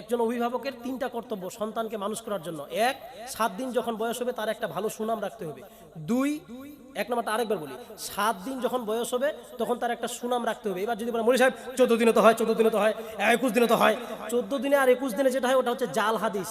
একজন অভিভাবকের তিনটা কর্তব্য সন্তানকে মানুষ করার জন্য। এক, সাত দিন যখন বয়স হবে তার একটা ভালো সুনাম রাখতে হবে। দুই, এক নম্বরটা আরেকবার বলি, সাত দিন যখন বয়স হবে তখন তার একটা সুনাম রাখতে হবে। এবার যদি বলে মরি সাহেব, চোদ্দ দিনে তো হয়, চোদ্দ দিনে তো হয়, একুশ দিনে তো হয়। চোদ্দ দিনে আর একুশ দিনে যেটা হয়, ওটা হচ্ছে জাল হাদিস।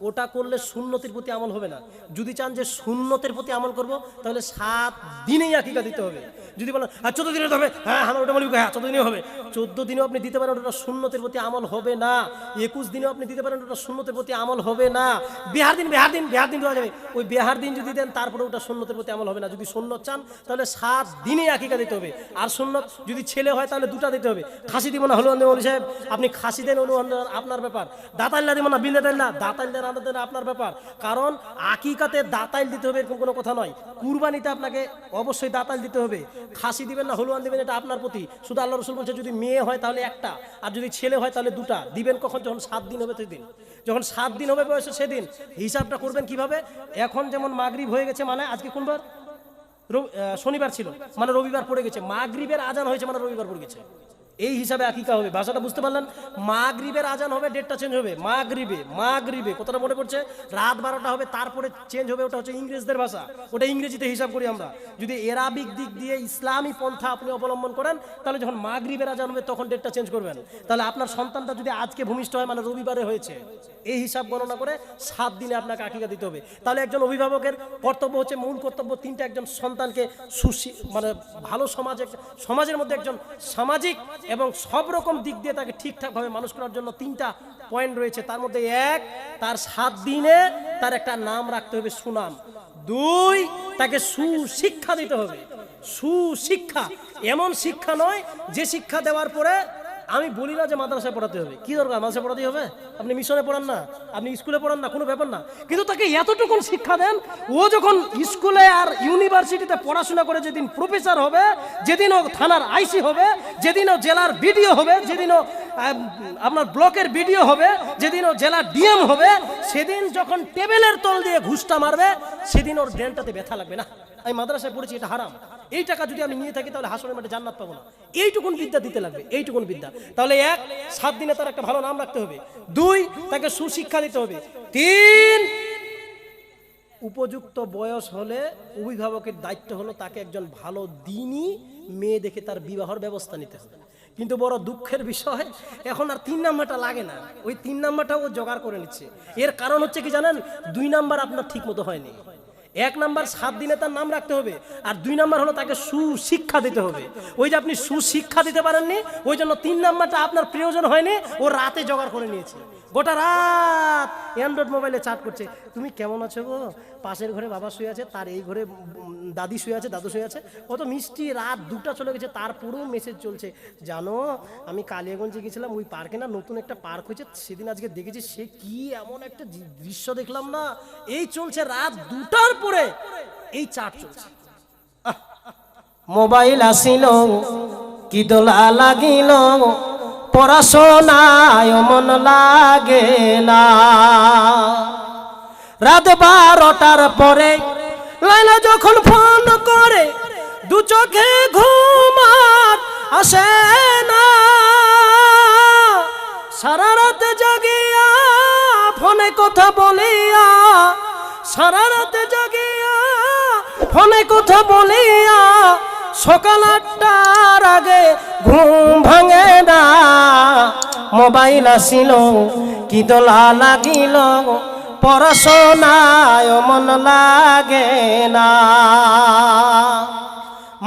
ওটা করলে শূন্যতির প্রতি আমল হবে না। যদি চান যে শূন্যতের প্রতি আমল করব, তাহলে সাত দিনেই আকিকা দিতে হবে। যদি বলেন আর চোদ্দ দিনে হবে। হ্যাঁ আমার ওটা বলি হ্যাঁ চোদ্দ দিনে হবে। চোদ্দ দিনেও আপনি দিতে পারেন ওটা শূন্যতের প্রতি আমল হবে না। একুশ দিনেও আপনি দিতে পারেন ওটা শূন্যতের প্রতি আমল হবে না। বিহার দিন বিহার দিন বিহার দিন দেওয়া যাবে। ওই বিহার দিন যদি দেন তারপরে ওটা শূন্যতের প্রতি আমল হবে না। যদি সুন্নত চান, তাহলে সাত দিনেই আকিকা দিতে হবে। আর সুন্নত যদি ছেলে হয়, তাহলে দুটা দিতে হবে। খাসি দিব না হলুয়ান দেবন সাহেব, আপনি খাসি দেন অনুয়ান আপনার ব্যাপার। দাতাল্লা দিব না বিলে দেন না দেন আপনার ব্যাপার। কারণ আকিকাতে দাতাইল দিতে হবে এরকম কোনো কথা নয়। কুরবানিতে আপনাকে অবশ্যই দাতাইল দিতে হবে। খাসি দিবেন না, হলুয়ান দিবেন, এটা আপনার প্রতি। শুধু আল্লাহ রসুল বলছে, যদি মেয়ে হয় তাহলে একটা, আর যদি ছেলে হয় তাহলে দুটা। দিবেন কখন? যখন সাত দিন হবে সেদিন। যখন সাত দিন হবে বয়সে সেদিন। হিসাবটা করবেন কীভাবে? এখন যেমন মাগরিব হয়ে গেছে মানে আজকে কোনবার? শনিবার ছিল। মানে রবিবার পড়ে গেছে। মাগরিবের আজান হয়েছে মানে রবিবার পড়ে গেছে। এই হিসাবে আকিকা হবে। ভাষাটা বুঝতে পারলেন? মাগরিবের আজান হবে ডেটটা চেঞ্জ হবে। মাগরিবে মাগরিবে কতটা মনে পড়ছে? রাত বারোটা হবে, তারপরে চেঞ্জ হবে, ওটা হচ্ছে ইংরেজদের ভাষা। ওটা ইংরেজিতে হিসাব করি আমরা। যদি এরাবিক দিক দিয়ে ইসলামী পন্থা আপনি অবলম্বন করেন, তাহলে যখন মাগরিবের আজান হবে, তখন ডেটটা চেঞ্জ করবেন। তাহলে আপনার সন্তানটা যদি আজকে ভূমিষ্ঠ হয় মানে রবিবারে হয়েছে, এই হিসাব গণনা করে সাত দিনে আপনাকে আকিকা দিতে হবে। তাহলে একজন অভিভাবকের কর্তব্য হচ্ছে, মূল কর্তব্য তিনটা একজন সন্তানকে সুশি মানে ভালো সমাজ, সমাজের মধ্যে একজন সামাজিক এবং সব রকম দিক দিয়ে তাকে ঠিকঠাকভাবে মানুষ করার জন্য তিনটা পয়েন্ট রয়েছে। তার মধ্যে এক, তার সাত দিনে তার একটা নাম রাখতে হবে সুনাম। দুই, তাকে সুশিক্ষা দিতে হবে। সুশিক্ষা, এমন শিক্ষা নয় যে শিক্ষা দেওয়ার পরে আমি বলি না যে মাদ্রাসায় পড়াতে হবে। কি দরকার? মাদ্রাসায় পড়াতে হবে? আপনি মিশনে পড়ান না, আপনি স্কুলে পড়ান না, কোনো ব্যাপার না। কিন্তু তাকে এতটুকুন শিক্ষা দেন, ও যখন স্কুলে আর ইউনিভার্সিটিতে পড়াশোনা করে যেদিন প্রফেসর হবে, যেদিন ও থানার আইসি হবে, যেদিন ও জেলার বিডিও হবে, যেদিন ও আপনার ব্লকের বিডিও হবে, যেদিন ও জেলার ডিএম হবে, সেদিন যখন টেবিলের তল দিয়ে ঘুষটা মারবে, সেদিন ওর ব্রেনটাতে ব্যথা লাগবে না। আমি মাদ্রাসায় পড়েছি, এটা হারাম। এই টাকা যদি আমি নিয়ে থাকি, তাহলে হাসনের মাঠে জান্নাত পাবো না। এইটুকুন বিদ্যা দিতে লাগবে, এইটুকুন বিদ্যা। তাহলে এক, সাত দিনে তার একটা ভালো নাম রাখতে হবে। দুই, তাকে সুশিক্ষা দিতে হবে। তিন, উপযুক্ত বয়স হলে অভিভাবকের দায়িত্ব হলো তাকে একজন ভালো দিনই মেয়ে দেখে তার বিবাহর ব্যবস্থা নিতে হবে। কিন্তু বড় দুঃখের বিষয়, এখন আর তিন নাম্বারটা লাগে না। ওই তিন নাম্বারটা ও জোগাড় করে নিচ্ছে। এর কারণ হচ্ছে কি জানেন? দুই নাম্বার আপনার ঠিক মতো হয়নি। এক নাম্বার সাত দিনে তার নাম রাখতে হবে, আর দুই নাম্বার হলো তাকে সুশিক্ষা দিতে হবে। ওই যে আপনি সুশিক্ষা দিতে পারেননি, ওই জন্য তিন নাম্বারটা আপনার প্রয়োজন হয়নি, ও রাতে জোগাড় করে নিয়েছে। গোটা রাত অ্যান্ড্রয়েড মোবাইলে চাট করছে। তুমি কেমন আছো গো? পাশের ঘরে বাবা শুয়ে আছে, তার এই ঘরে দাদি শুয়ে আছে, দাদু শুয়ে আছে। কত মিষ্টি, রাত দুটা চলে গেছে তারপরেও মেসেজ চলছে। জানো, আমি কালিয়াগঞ্জে গেছিলাম ওই পার্কে না নতুন একটা পার্ক হয়েছে, সেদিন আজকে দেখেছি, সে কি এমন একটা দৃশ্য দেখলাম না? এই চলছে রাত দুটার পরে এই চাট চলছে। মোবাইল আসিল, কি দোলা লাগিল, পড়াশোনায় মন লাগে না। রাত বারোটার পরে লাইলা যখন ফোন করে, দু চোখে ঘুমার আসে না। সারা রাত জাগিয়া সারা রাত জাগিয়া ফোনে কথা বলিয়া সকাল আটটার আগে ঘুম ভাঙে না। মোবাইল আসিল, কি দোলা লাগিল, পড়াশোনায় মন লাগে না।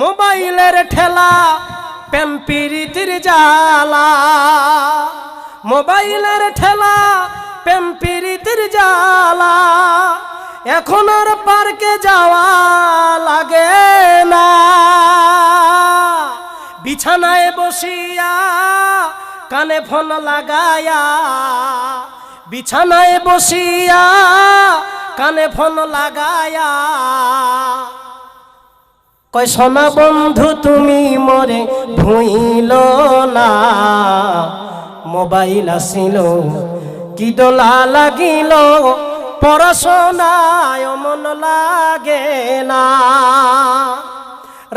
মোবাইলের ঠেলা প্যাম্পিরিতির জালা মোবাইলের ঠেলা এখন আর পার্কে যাওয়া লাগে না। বিছানায় বসিয়া কানে ফোন লাগায়া, বিছানায় বসিয়া কানে ফোন লাগায়া, কয়, সোনা বন্ধু, তুমি মরে ভুইল না। মোবাইল আসিল, কি দোলা লাগিল পড়াশোনায় মন লাগে না।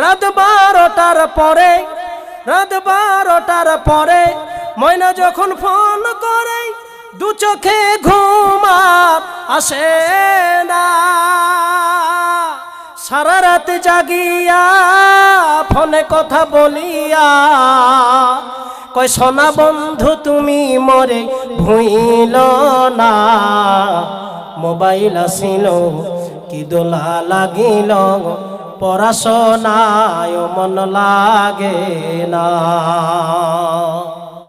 রাত বারোটার পরে, রাত বারোটার পরে ময়না যখন ফোন করে, দু চোখে ঘুমার আসে না। সারা রাত জাগিয়া ফোনে কথা বলিয়া কয়, সোনা বন্ধু, তুমি মরে ভুইল না। মোবাইল আসিল কি দোলা লাগিল পড়াশোনায় মন লাগে না।